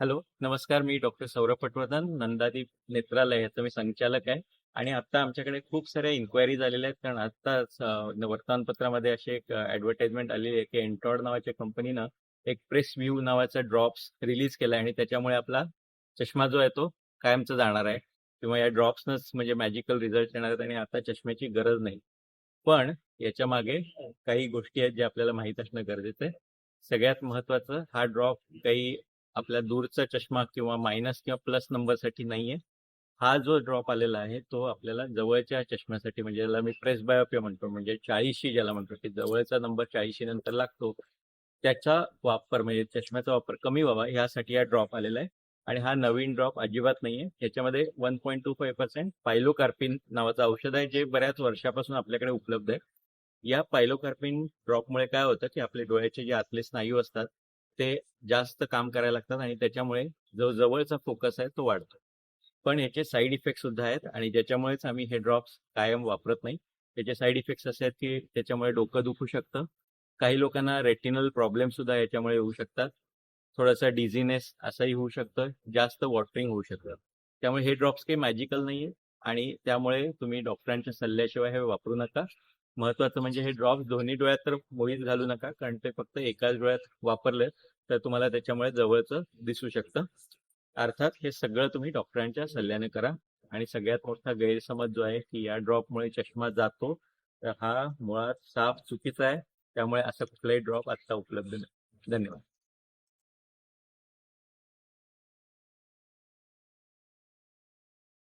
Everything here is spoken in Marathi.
हॅलो, नमस्कार. मी डॉक्टर सौरभ पटवर्धन, नंदादीप नेत्रालय याचं मी संचालक आहे आणि आता आमच्याकडे खूप साऱ्या इन्क्वायरी आलेल्या आहेत. कारण आत्ताच वर्तमानपत्रामध्ये अशी एक अ, ॲडव्हर्टाइजमेंट आलेली आहे, की एन्टॉड नावाच्या कंपनीनं एक प्रेस व्ह्यू नावाचा ड्रॉप्स रिलीज केला आहे आणि त्याच्यामुळे आपला चष्मा जो आहे तो कायमचा जाणार आहे किंवा या ड्रॉप्सनंच म्हणजे मॅजिकल रिझल्ट येणार आहेत आणि आता चष्म्याची गरज नाही. पण याच्या मागे काही गोष्टी आहेत ज्या आपल्याला माहीत असणं गरजेचं आहे. सगळ्यात महत्वाचं हा ड्रॉप काही आपला दूरचा चष्मा किंवा मायनस किंवा प्लस नंबरसाठी नाहीये. हा जो ड्रॉप आलेला आहे, तो आपल्याला जवळच्या चष्म्यासाठी म्हणजे ज्याला मी प्रेस बायोपिया म्हणतो, म्हणजे 40शी ज्याला म्हणतो, की जवळचा नंबर 40शी नंतर लागतो. त्याचा वापर म्हणजे चष्म्याचा वापर कमी व्हावा यासाठी हा ड्रॉप आलेला आहे आणि हा नवीन ड्रॉप अजिबात नाहीये. याच्यामध्ये 1.25% पायलोकार्पिन नावाचं औषध आहे, जे बऱ्याच वर्षापासून आपल्याकडे उपलब्ध आहे. या पायलोकार्पिन ड्रॉपमुळे काय होतं, की आपले डोळ्याचे जे आतले स्नायू असतात, ते जास्त काम करायला लागतात आणि त्याच्यामुळे जो जवळचा फोकस आहे तो वाढतो. पण याचे साइड इफेक्ट सुद्धा आहेत आणि ज्याच्यामुळेच आम्ही हे ड्रॉप्स कायम वापरत नाही. त्याचे साइड इफेक्ट्स असे आहेत, की त्याच्यामुळे डोकं दुखू शकतं. काही लोकांना रेटिनल प्रॉब्लेम सुद्धा याच्यामुळे येऊ शकतात. थोडासा डिझीनेस असंही होऊ शकतं. जास्त वॉटरिंग होऊ शकतं. त्यामुळे हे ड्रॉप्स काही मॅजिकल नाहीये आणि त्यामुळे तुम्ही डॉक्टरांच्या सल्ल्याशिवाय हे वापरू नका. महत्वाचं म्हणजे हे ड्रॉप्स दोन्ही डोळ्यात तर मुळीच घालू नका, कारण ते फक्त एकाच डोळ्यात वापरले तर तुम्हाला त्याच्यामुळे जवळचं दिसू शकतं. अर्थात हे सगळं तुम्ही डॉक्टरांच्या सल्ल्याने करा आणि सगळ्यात मोठा गैरसमज जो आहे, की या ड्रॉपमुळे चष्मा जातो, हा मुळात साफ चुकीचा आहे. त्यामुळे असा कुठलाही ड्रॉप आत्ता उपलब्ध नाही. धन्यवाद.